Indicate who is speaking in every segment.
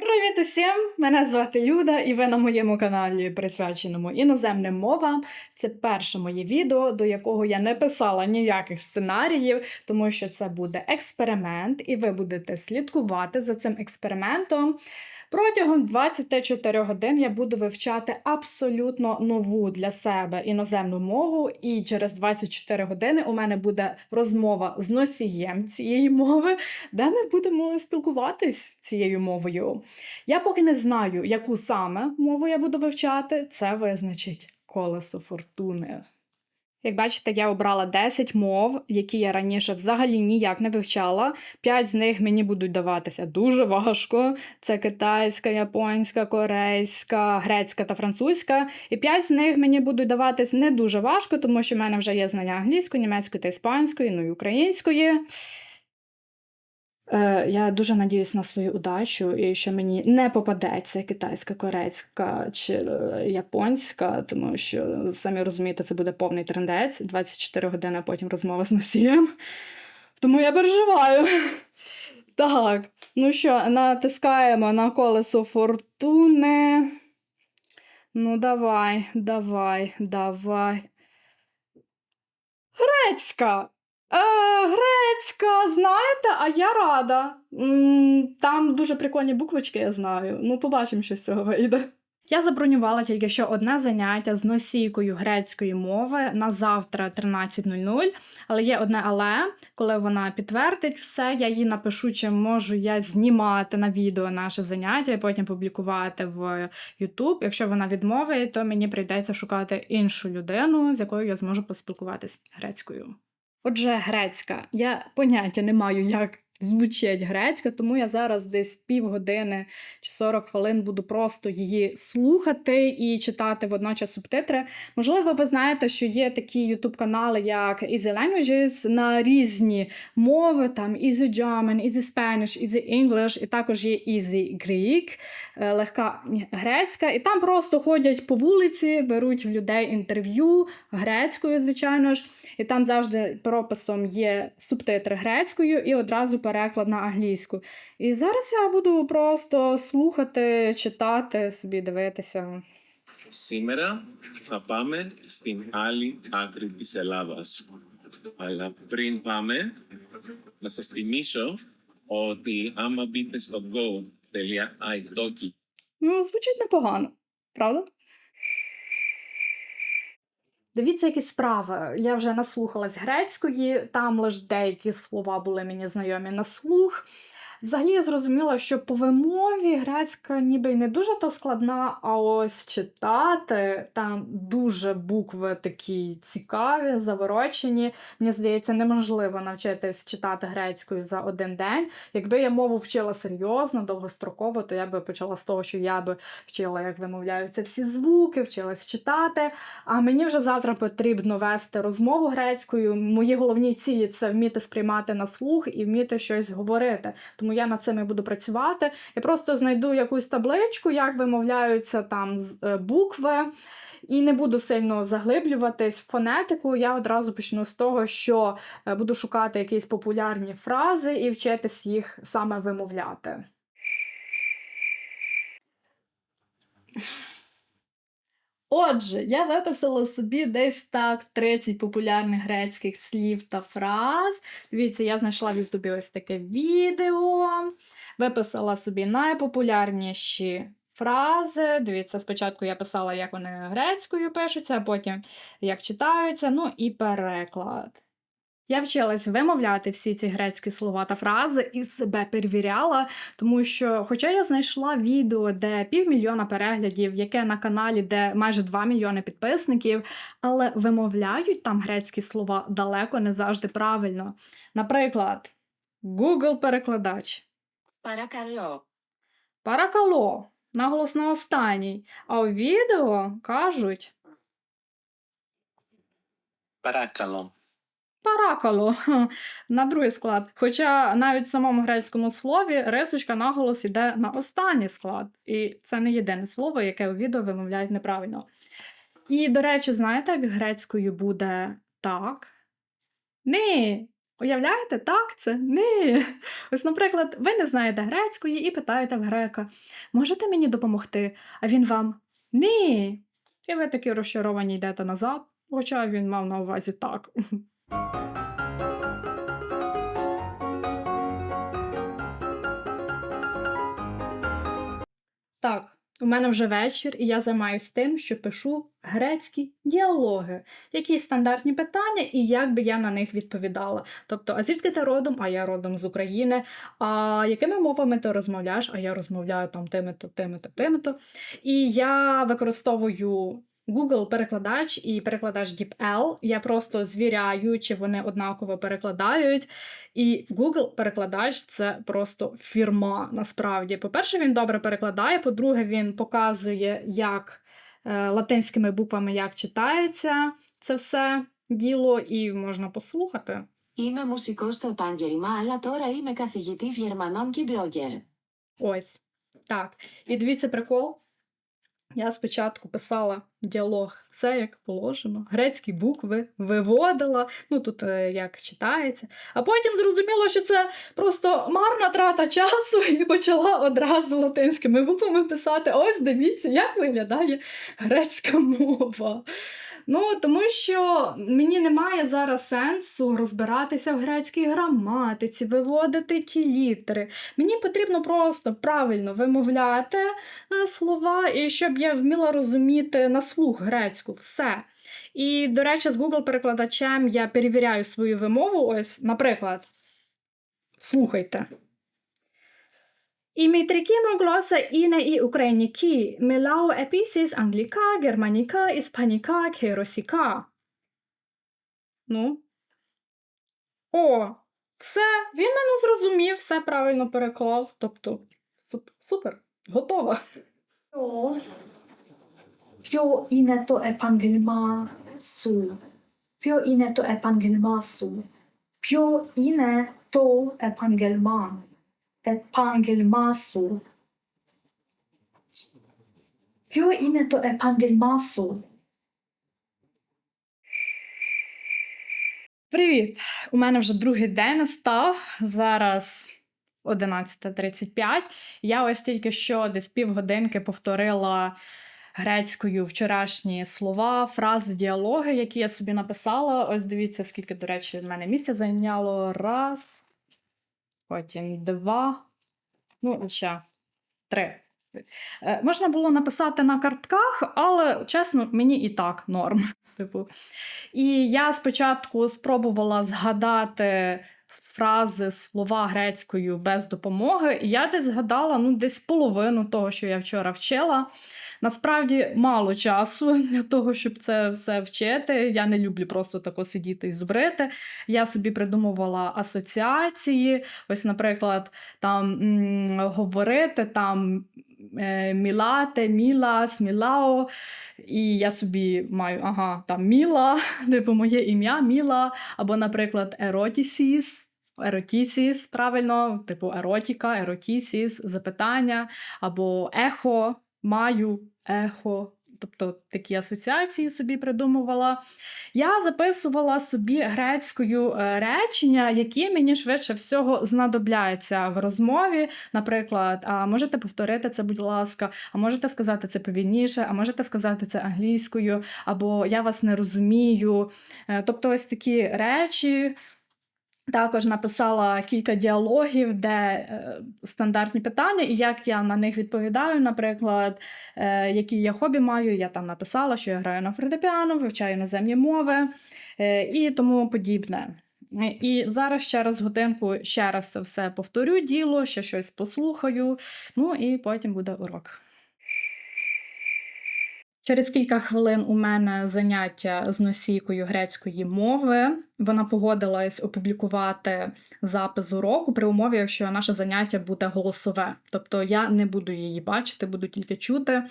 Speaker 1: Привіт усім! Мене звати Люда, і ви на моєму каналі, присвяченому іноземним мовам. Це перше моє відео, до якого я не писала ніяких сценаріїв, тому що це буде експеримент, і ви будете слідкувати за цим експериментом. Протягом 24 годин я буду вивчати абсолютно нову для себе іноземну мову, і через 24 години у мене буде розмова з носієм цієї мови, де ми будемо спілкуватись цією мовою. Я поки не знаю, яку саме мову я буду вивчати, це визначить колесо фортуни. Як бачите, я обрала 10 мов, які я раніше взагалі ніяк не вивчала. П'ять з них мені будуть даватися дуже важко. Це китайська, японська, корейська, грецька та французька. І п'ять з них мені будуть даватись не дуже важко, тому що в мене вже є знання англійської, німецької та іспанської, ну і української. Е, я дуже надіюсь на свою удачу, і що мені не попадеться китайська, корейська чи е, японська, тому що самі розумієте, це буде повний трендець. 24 години, потім розмова з носієм. Тому я переживаю. Так, ну що, натискаємо на колесо фортуни. Ну, давай, давай, давай. Грецька! Е, грецька, знаєте, а я рада. Там дуже прикольні буквочки, я знаю. Ну, побачимо, що з цього вийде. Я забронювала тільки що одне заняття з носійкою грецької мови на завтра 13.00. Але є одне але, коли вона підтвердить все, я їй напишу, чи можу я знімати на відео наше заняття і потім публікувати в YouTube. Якщо вона відмовить, то мені прийдеться шукати іншу людину, з якою я зможу поспілкуватись грецькою. Отже, грецька. Я поняття не маю, як звучить грецька, тому я зараз десь півгодини чи 40 хвилин буду просто її слухати і читати водночас субтитри. Можливо, ви знаєте, що є такі ютуб-канали, як Easy Languages на різні мови, там Easy German, Easy Spanish, Easy English, і також є Easy Greek, е, легка грецька. І там просто ходять по вулиці, беруть в людей інтерв'ю грецькою, звичайно ж. І там завжди прописом є субтитри грецькою і одразу переклад на англійську. І зараз я буду просто слухати, читати, собі дивитися.
Speaker 2: Σήμερα θα πάμε στην άλλη άκρη της Ελλάδας. Αλλά πριν πάμε, να σας θυμίσω ότι άμα μπείτε στο go.italki
Speaker 1: Ну, звучить непогано, правда? Дивіться, які справи. Я вже наслухалась грецької, там лише деякі слова були мені знайомі на слух. Взагалі я зрозуміла, що по вимові грецька ніби й не дуже то складна, а ось читати там дуже букви такі цікаві, заворочені. Мені здається, неможливо навчитись читати грецькою за один день. Якби я мову вчила серйозно, довгостроково, то я би почала з того, що я би вчила, як вимовляються всі звуки, вчилась читати. А мені вже завтра потрібно вести розмову грецькою. Мої головні цілі це вміти сприймати на слух і вміти щось говорити. Тому я над цим і буду працювати. Я просто знайду якусь табличку, як вимовляються там е, букви. І не буду сильно заглиблюватись в фонетику. Я одразу почну з того, що е, буду шукати якісь популярні фрази і вчитись їх саме вимовляти. Отже, я виписала собі десь так 30 популярних грецьких слів та фраз. Дивіться, я знайшла в Ютубі ось таке відео. Виписала собі найпопулярніші фрази. Дивіться, спочатку я писала, як вони грецькою пишуться, а потім як читаються, ну і переклад. Я вчилась вимовляти всі ці грецькі слова та фрази і себе перевіряла, тому що, хоча я знайшла відео, де півмільйона переглядів, яке на каналі, де майже 2 мільйони підписників, але вимовляють там грецькі слова далеко не завжди правильно. Наприклад, Google-перекладач.
Speaker 3: Паракало.
Speaker 1: Паракало. Наголос на останній. А у відео кажуть. Паракало. Паракало на другий склад. Хоча навіть в самому грецькому слові рисочка наголос іде на останній склад. І це не єдине слово, яке у відео вимовляють неправильно. І, до речі, знаєте, як грецькою буде так? Ні, Уявляєте, так це? Ні. Ось, наприклад, ви не знаєте грецької і питаєте в грека: можете мені допомогти? А він вам ні. І ви такі розчаровані йдете назад, хоча він мав на увазі так. Так, у мене вже вечір, і я займаюся тим, що пишу грецькі діалоги, якісь стандартні питання, і як би я на них відповідала. Тобто, а звідки ти родом? А я родом з України. А якими мовами ти розмовляєш? А я розмовляю там тими-то, тими-то, тими-то. І я використовую Google перекладач і перекладач DeepL. Я просто звіряю, чи вони однаково перекладають. І Google перекладач це просто фірма насправді. По-перше, він добре перекладає. По-друге, він показує, як е, латинськими буквами як читається це все діло, і можна послухати.
Speaker 3: Είμαι μουσικός στο επάγγελμα, αλλά τώρα είμαι καθηγητής Γερμανών και blogger.
Speaker 1: Ось. Так. І дивіться прикол. Я спочатку писала діалог, все як положено, грецькі букви виводила, ну тут е, як читається. А потім зрозуміла, що це просто марна трата часу, і почала одразу латинськими буквами писати: ось дивіться, як виглядає грецька мова. Ну, тому що мені немає зараз сенсу розбиратися в грецькій граматиці, виводити ті літери. Мені потрібно просто правильно вимовляти е, слова, і щоб я вміла розуміти на слух грецьку все. І, до речі, з Google перекладачем я перевіряю свою вимову. Ось, наприклад, слухайте. Η μητρική μου γλώσσα είναι η Ουκρανική. Μιλάω επίσης αγγλικά, γερμανικά, ισπανικά και ρωσικά. Ну. О, все, він мене зрозумів, все правильно переклав. Тобто, суп- супер, готова.
Speaker 4: Ποιο, ποιο είναι το επάγγελμα σου. Ποιο είναι το επάγγελμα σου. Ποιο είναι το επάγγελμα. Επάγγελμα σου. Ποιο είναι το επάγγελμα σου.
Speaker 1: Привіт! У мене вже другий день настав. Зараз 11.35. Я ось тільки що десь півгодинки повторила грецькою вчорашні слова, фрази, діалоги, які я собі написала. Ось дивіться, скільки, до речі, в мене місця зайняло. Раз, потім два, ну ще три. Е, Можна було написати на картках, але чесно, мені і так норм. Типу. І я спочатку спробувала згадати фрази, слова грецькою без допомоги. І я десь згадала ну, десь половину того, що я вчора вчила. Насправді мало часу для того, щоб це все вчити. Я не люблю просто тако сидіти і зубрити. Я собі придумувала асоціації. Ось, наприклад, там м, говорити там мілате, мілас, мілао. І я собі маю, ага, там Міла, типу моє ім'я Міла, або, наприклад, еротісіс. Еротісіс, правильно, типу еротіка, еротісіс, запитання, або ехо, маю, ехо. Тобто такі асоціації собі придумувала. Я записувала собі грецькою е, речення, які мені швидше всього знадобляються в розмові. Наприклад, а можете повторити це, будь ласка, а можете сказати це повільніше, а можете сказати це англійською, або я вас не розумію. Е, Тобто, ось такі речі. Також написала кілька діалогів, де е, стандартні питання, і як я на них відповідаю. Наприклад, е, які я хобі маю, я там написала, що я граю на фортепіано, вивчаю іноземні мови е, і тому подібне. І зараз ще раз годинку ще раз це все повторю діло, ще щось послухаю. Ну і потім буде урок. Через кілька хвилин у мене заняття з носійкою грецької мови. Вона погодилась опублікувати запис уроку при умові, якщо наше заняття буде голосове. Тобто я не буду її бачити, буду тільки чути.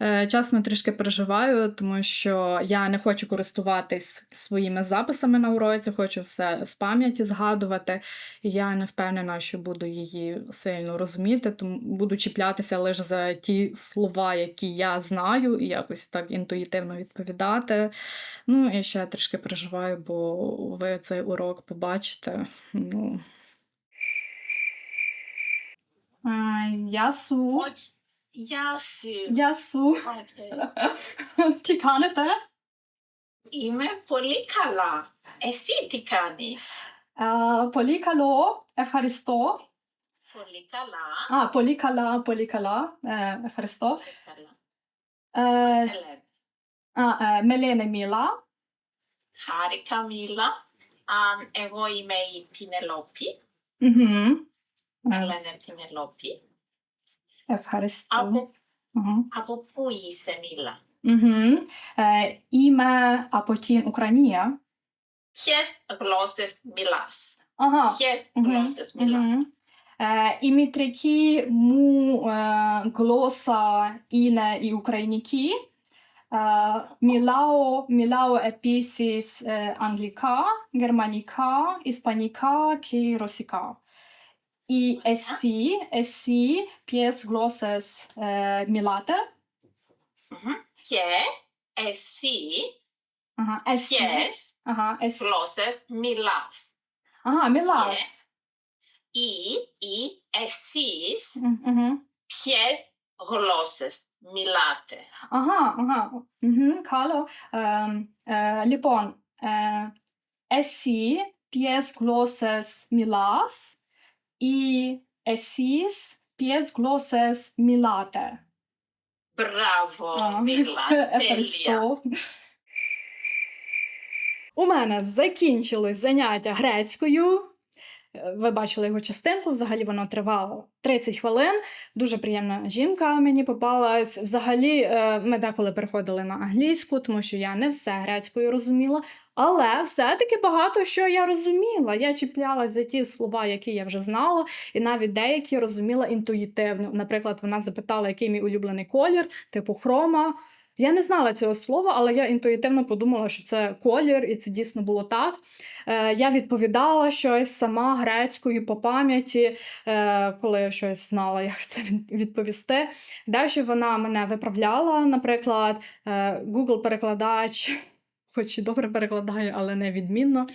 Speaker 1: Е, Чесно, трішки переживаю, тому що я не хочу користуватись своїми записами на уроці, хочу все з пам'яті згадувати. І я не впевнена, що буду її сильно розуміти, тому буду чіплятися лише за ті слова, які я знаю, і якось так інтуїтивно відповідати. Ну і ще трішки переживаю, бо ви цей урок побачите. Ну. Γιάσου.
Speaker 5: Γεια
Speaker 1: σου.
Speaker 5: Okay.
Speaker 1: τι κάνετε;
Speaker 5: Είμαι πολύ καλά. Εσύ τι κάνεις;
Speaker 1: Uh, πολύ καλό. Ευχαριστώ.
Speaker 5: Πολύ καλά.
Speaker 1: Α, πολύ καλά, πολύ καλά. Ε, ευχαριστώ.
Speaker 5: Καλά.
Speaker 1: Ε, ε, με λένε Μίλα.
Speaker 5: Χάρηκα Μίλα. εγώ είμαι η Πινελόπη.
Speaker 1: Mm-hmm.
Speaker 5: Με λένε Πινελόπη.
Speaker 1: Ευχαριστώ.
Speaker 5: Από,
Speaker 1: mm-hmm.
Speaker 5: από πού είσαι, Μίλα;
Speaker 1: Mm-hmm. Ε, είμαι από την Ουκρανία.
Speaker 5: Ποιες γλώσσες μιλάς;
Speaker 1: Αχα.
Speaker 5: Ποιες γλώσσες μιλάς;
Speaker 1: ε, Η μητρική μου ε, γλώσσα είναι η Ουκρανική. Ε, μιλάω, μιλάω επίσης αγγλικά, γερμανικά, ισπανικά και ρωσικά y esti, esi, pies glosas eh, milata.
Speaker 5: Uh-huh. Και εσύ,
Speaker 1: uh-huh. εσύ.
Speaker 5: Yes,
Speaker 1: uh-huh. εσύ.
Speaker 5: γλώσσες μιλάς.
Speaker 1: Α, μιλάς.
Speaker 5: Και ή, ή εσείς, uh-huh. γλώσσες μιλάτε.
Speaker 1: Αχα, αχα. Καλό. Λοιπόν, εσύ ποιες γλώσσες μιλάς. y esis pies glosses milate.
Speaker 5: Браво,
Speaker 1: а, У мене закінчилось заняття грецькою. Ви бачили його частинку, взагалі воно тривало 30 хвилин. Дуже приємна жінка мені попалась. Взагалі, е, ми деколи переходили на англійську, тому що я не все грецькою розуміла. Але все-таки багато що я розуміла. Я чіплялась за ті слова, які я вже знала, і навіть деякі розуміла інтуїтивно. Наприклад, вона запитала, який мій улюблений колір, типу хрома. Я не знала цього слова, але я інтуїтивно подумала, що це колір, і це дійсно було так. Е, я відповідала щось сама грецькою по пам'яті, е, коли я щось знала, як це відповісти. Далі вона мене виправляла, наприклад, е, Google-перекладач. Хоч і добре перекладає, але не відмінно.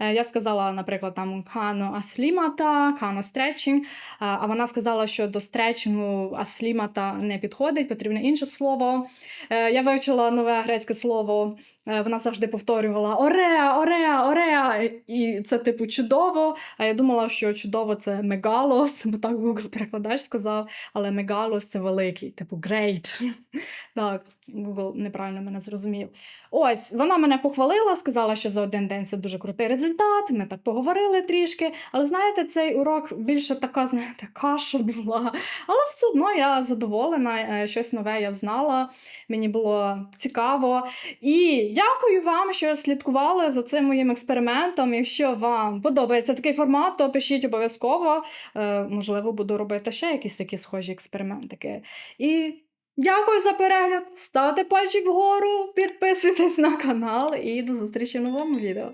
Speaker 1: Е, Я сказала, наприклад, там кано аслімата, кано стретчинг, а вона сказала, що до стретчингу аслімата не підходить, потрібне інше слово. Е, Я вивчила нове грецьке слово. Е, Вона завжди повторювала Ореа, Ореа, Ореа. І це типу чудово. А я думала, що чудово це мегалос, бо так Google перекладач сказав, але мегалос це великий, типу great. Так, Google неправильно мене зрозумів. Ось, вона мене похвалила, сказала, що за один день це дуже крутий результат. Ми так поговорили трішки. Але знаєте, цей урок більше така, знаєте, каша була. Але все одно я задоволена, е, щось нове я взнала. Мені було цікаво. І дякую вам, що слідкували за цим моїм експериментом. Якщо вам подобається такий формат, то пишіть обов'язково. Е, можливо, буду робити ще якісь такі схожі експериментики. І дякую за перегляд. Ставте пальчик вгору, підписуйтесь на канал і до зустрічі в новому відео.